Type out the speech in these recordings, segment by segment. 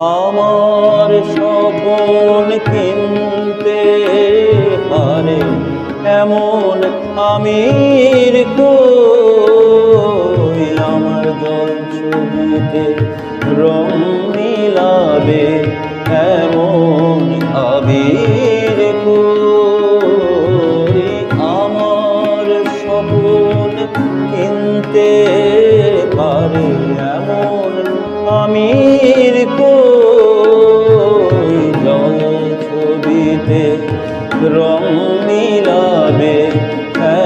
আমার স্বপন কিনতে পারে এমন আমির আমার জল ছবিতে রং মিলাবে এমন রং মিলাবে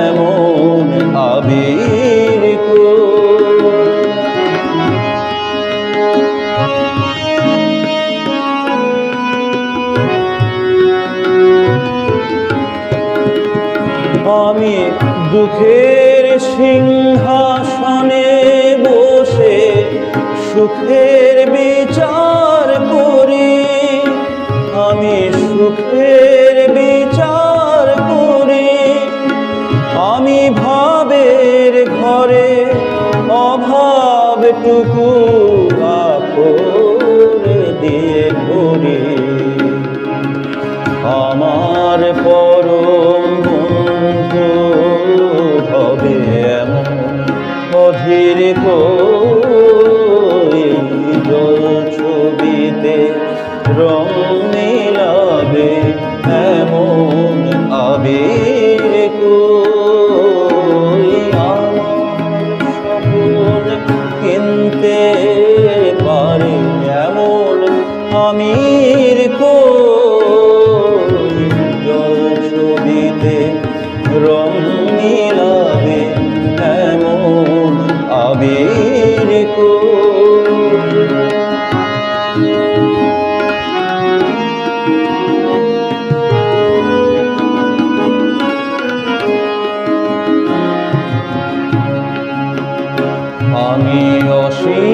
এমন আবির আমি দুঃখের সিংহাসনে বসে সুখের কই জল ছবিতে রং মিলাবে এমন আবির আমি অসীম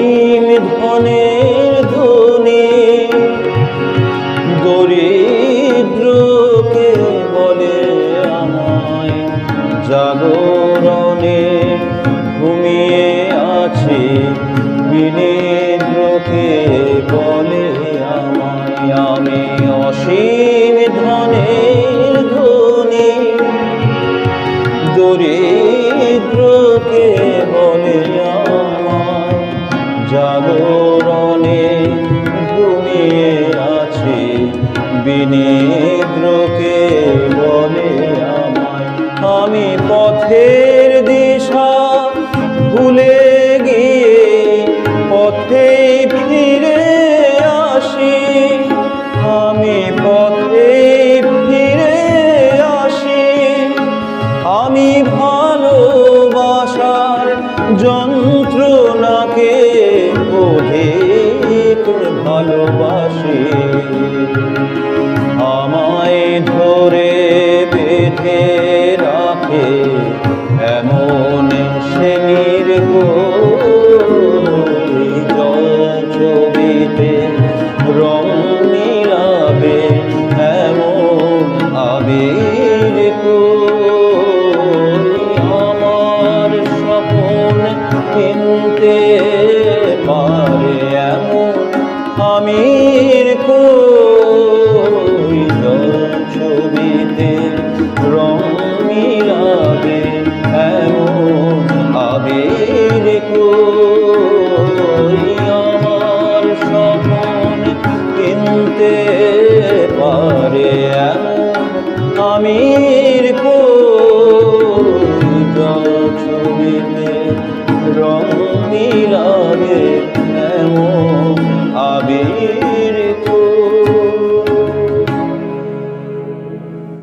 বিনিদ্রকে বলে আমায়, আমি অসীম ধনের ধনী। দরিদ্রকে বলে আমার জাগরণে ঘুমিয়ে আছে। বিনিদ্রকে বলে আমায়, আমি পথের আমি ভালোবাসার যন্ত্রণাকে অধিক ভালোবাসি? আমায় ধরে বেঁধে রাখে আমির কই জল ছবিতে রং মিলাবে এমন আবির